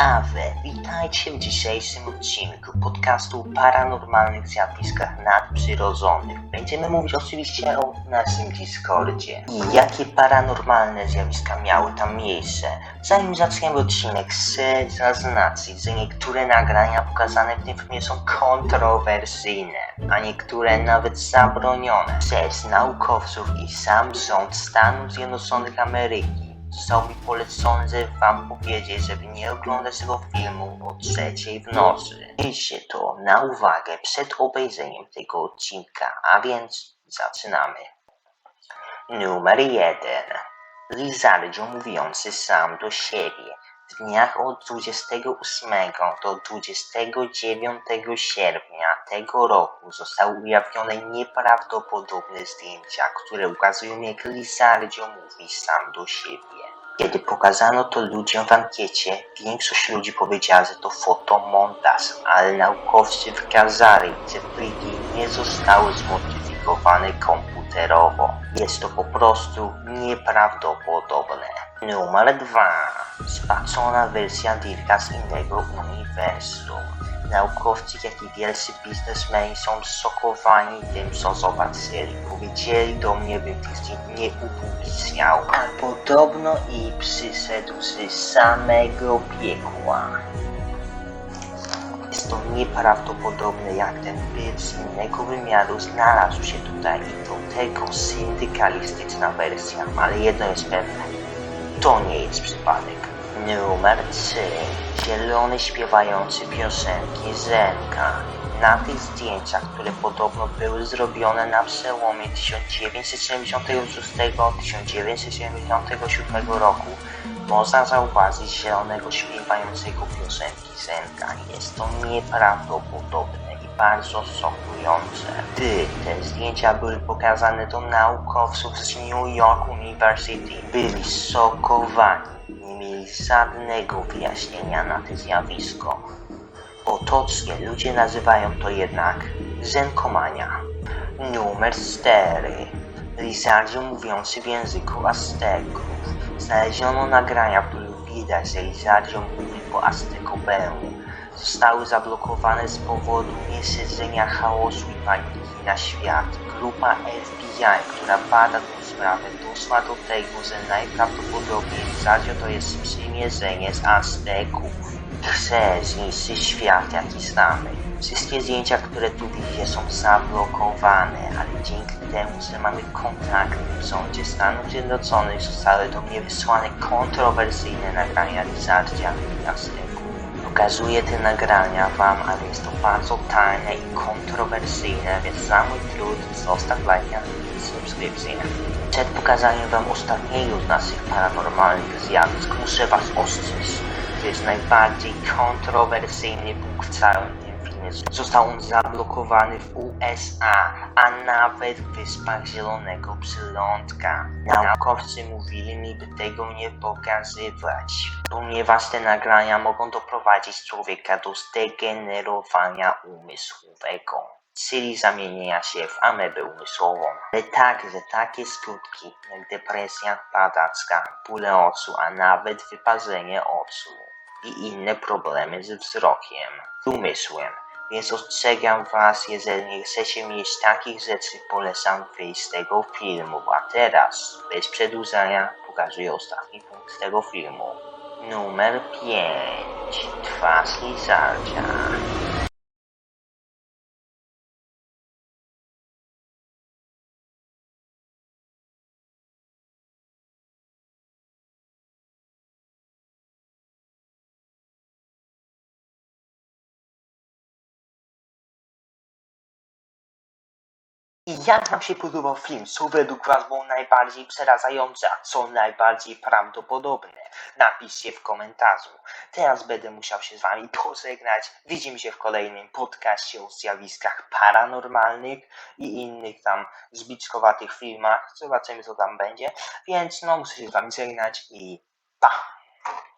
A witajcie w dzisiejszym odcinku podcastu o paranormalnych zjawiskach nadprzyrodzonych. Będziemy mówić oczywiście o naszym Discordzie i jakie paranormalne zjawiska miały tam miejsce. Zanim zaczniemy odcinek, chcę zaznaczyć, że niektóre nagrania pokazane w tym filmie są kontrowersyjne, a niektóre nawet zabronione przez naukowców i sam rząd Stanów Zjednoczonych Ameryki. Zostało mi polecone, żeby wam powiedzieć, żeby nie oglądać tego filmu o trzeciej w nocy. Miejcie to na uwagę przed obejrzeniem tego odcinka, a więc zaczynamy. Numer jeden. Lizardzio mówiący sam do siebie. W dniach od 28 do 29 sierpnia tego roku zostały ujawnione nieprawdopodobne zdjęcia, które ukazują jak Lizardzio mówi sam do siebie. Kiedy pokazano to ludziom w ankiecie, większość ludzi powiedziała, że to fotomontaż, ale naukowcy wykazali, że pliki nie zostały zmodyfikowane komputerowo. Jest to po prostu nieprawdopodobne. Numer 2. Spaczona wersja Dirka z innego uniwersum. Naukowcy, jak i wielcy biznesmeni są zszokowani tym, co zobaczyli. Powiedzieli do mnie, bym tych nie upubliczniał. A podobno i przyszedł z samego piekła. Jest to nieprawdopodobne, jak ten byt z innego wymiaru znalazł się tutaj i do tego syndykalistyczna wersja, ale jedno jest pewne, to nie jest przypadek. Numer 3. Zielony śpiewający piosenki Zenka. Na tych zdjęciach, które podobno były zrobione na przełomie 1976-1977 roku, można zauważyć zielonego śpiewającego piosenki Zenka. Jest to nieprawdopodobne i bardzo szokujące. Gdy te zdjęcia były pokazane do naukowców z New York University, byli szokowani. Mieli żadnego wyjaśnienia na to zjawisko. Potocznie ludzie nazywają to jednak zenkomania. Numer 4. Lizardzie mówiący w języku Azteków. Znaleziono nagrania, w których widać, że Lizardio mówi po aztekobemu. Zostały zablokowane z powodu niesiedzenia chaosu i paniki na świat. Grupa FBI, która bada tę sprawę, doszła do tego, że najprawdopodobniej Lizardio to jest sprzymierzenie z Azteków. Chce zniszczyć świat, jaki znamy. Wszystkie zdjęcia, które tu widzicie są zablokowane, ale dzięki temu, że mamy kontakt w sądzie Stanów Zjednoczonych, zostały do mnie wysłane kontrowersyjne nagrania Lizardzia i Azteków. Pokazuję te nagrania wam, ale jest to bardzo tajne i kontrowersyjne, więc za mój trud zostaw lajka i subskrypcję. Przed pokazaniem wam ostatniego z naszych paranormalnych zjawisk muszę was ostrzec. To jest najbardziej kontrowersyjny punkt w całym Został on zablokowany w USA, a nawet w Wyspach Zielonego Przylądka. Naukowcy mówili mi, by tego nie pokazywać, ponieważ te nagrania mogą doprowadzić człowieka do zdegenerowania umysłowego czyli zamienienia się w amebę umysłową, ale także takie skutki jak depresja padacka, bóle oczu, a nawet wyparzenie oczu i inne problemy ze wzrokiem, z umysłem. Więc ostrzegam was, jeżeli nie chcecie mieć takich rzeczy, polecam wyjść z tego filmu. A teraz, bez przedłużania, pokazuję ostatni punkt tego filmu. Numer 5. Twarz Lizardzia. I jak wam się podobał film? Co według was było najbardziej przerażające, a co najbardziej prawdopodobne? Napiszcie w komentarzu. Teraz będę musiał się z wami pożegnać. Widzimy się w kolejnym podcaście o zjawiskach paranormalnych i innych tam zbiczkowatych filmach. Zobaczymy co tam będzie. Więc no muszę się z wami żegnać i pa!